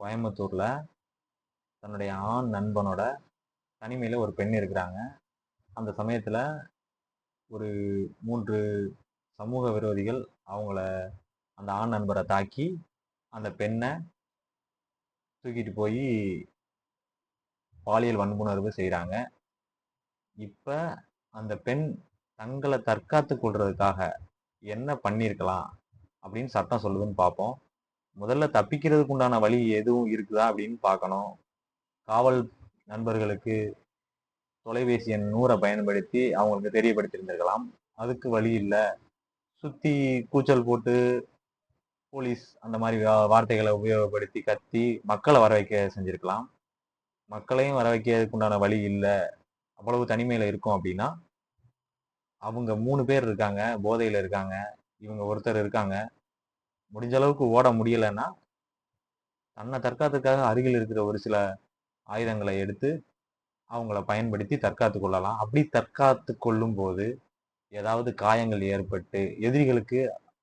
கோயம்புத்தூரில் தன்னுடைய ஆண் நண்பனோட தனிமையில் ஒரு பெண் இருக்கிறாங்க. அந்த சமயத்தில் ஒரு மூன்று சமூக விரோதிகள் அவங்கள அந்த ஆண் நண்பரை தாக்கி அந்த பெண்ணை தூக்கிட்டு போய் பாலியல் வன்புணர்வு செய்கிறாங்க இப்போ அந்த பெண் தங்களை தற்காத்து கொள்றதுக்காக என்ன பண்ணியிருக்கலாம் அப்படின்னு சட்டம் சொல்லுதுன்னு பார்ப்போம் முதல்ல தப்பிக்கிறதுக்கு உண்டான வழி எதுவும் இருக்குதா அப்படின்னு பார்க்கணும். காவல் நண்பர்களுக்கு தொலைபேசி எண் நூறை பயன்படுத்தி அவங்களுக்கு தெரியப்படுத்தியிருந்திருக்கலாம். அதுக்கு வழி இல்லை. சுற்றி கூச்சல் போட்டு போலீஸ் அந்த மாதிரி வார்த்தைகளை உபயோகப்படுத்தி கத்தி மக்களை வர வைக்க செஞ்சிருக்கலாம். மக்களையும் வர வைக்கிறதுக்கு உண்டான வழி இல்லை. அவ்வளவு தனிமையில் இருக்கும் அப்படின்னா அவங்க மூணு பேர் இருக்காங்க போதையில் இருக்காங்க இவங்க ஒருத்தர் இருக்காங்க. முடிஞ்ச அளவுக்கு ஓட முடியலைன்னா தன்னை தற்காத்துக்காக அருகில் இருக்கிற ஒரு சில ஆயுதங்களை எடுத்து அவங்கள பயன்படுத்தி தற்காத்து கொள்ளலாம். அப்படி தற்காத்து கொள்ளும் போது ஏதாவது காயங்கள் ஏற்பட்டு எதிரிகளுக்கு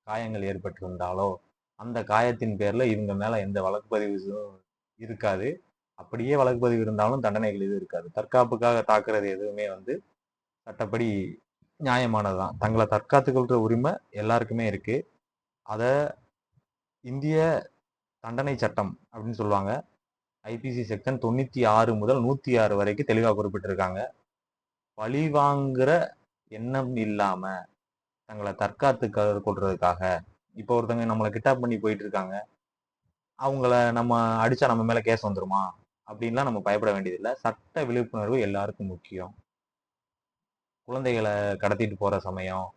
காயங்கள் ஏற்பட்டிருந்தாலோ அந்த காயத்தின் பேரில் இவங்க மேலே எந்த வழக்குப்பதிவு இருக்காது. அப்படியே வழக்கு பதிவு இருந்தாலும் தண்டனைகள் எதுவும் இருக்காது. தற்காப்புக்காக தாக்குறது எதுவுமே வந்து சட்டப்படி நியாயமானது தான் தங்களை தற்காத்து கொள்கிற உரிமை எல்லாருக்குமே இருக்குது அதை இந்திய தண்டனை சட்டம் அப்படின்னு சொல்லுவாங்க. ஐபிசி செக்ஷன் தொண்ணூற்றி ஆறு முதல் நூற்றி ஆறு வரைக்கும் தெளிவாக குறிப்பிட்டிருக்காங்க. பழி வாங்குற எண்ணம் இல்லாமல் தங்களை தற்காத்து க- கொள்றதுக்காக இப்போ ஒருத்தங்க நம்மளை கிட்டாப் பண்ணி போயிட்டு இருக்காங்க அவங்கள நம்ம அடிச்சா நம்ம மேலே கேஸ் வந்துருமா? அப்படின்லாம் நம்ம பயப்பட வேண்டியதில்லை. சட்ட விழிப்புணர்வு எல்லாருக்கும் முக்கியம். குழந்தைகளை கடத்திட்டு போகிற சமயம்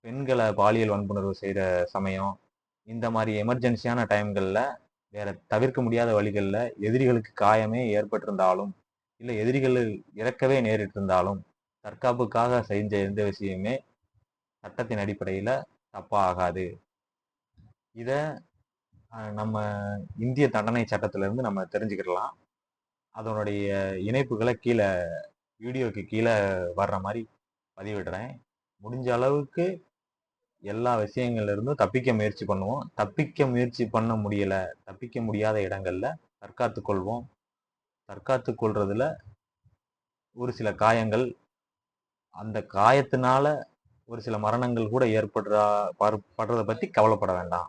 பெண்களை பாலியல் வன்புணர்வு செய்கிற சமயம் இந்த மாதிரி எமர்ஜென்சியான டைம்களில் வேற தவிர்க்க முடியாத வழிகளில் எதிரிகளுக்கு காயமே ஏற்பட்டிருந்தாலும் இல்லை எதிரிகள் இறக்கவே நேரிட்டிருந்தாலும் தற்காப்புக்காக செஞ்ச எந்த விஷயமே சட்டத்தின் அடிப்படையில் தப்பா ஆகாது இதை நம்ம இந்திய தண்டனை சட்டத்திலிருந்து நம்ம தெரிஞ்சுக்கிடலாம். அதனுடைய இணைப்புகளை கீழே வீடியோக்கு கீழே வர்ற மாதிரி பதிவிடுறேன். முடிஞ்ச அளவுக்கு எல்லா விஷயங்கள்ல இருந்தும் தப்பிக்க முயற்சி பண்ணுவோம். தப்பிக்க முயற்சி பண்ண முடியல தப்பிக்க முடியாத இடங்கள்ல தற்காத்து கொள்வோம். தற்காத்து கொள்றதுல ஒரு சில காயங்கள் அந்த காயத்தினால ஒரு சில மரணங்கள் கூட ஏற்படுறா படுறதை பற்றி கவலைப்பட வேண்டாம்.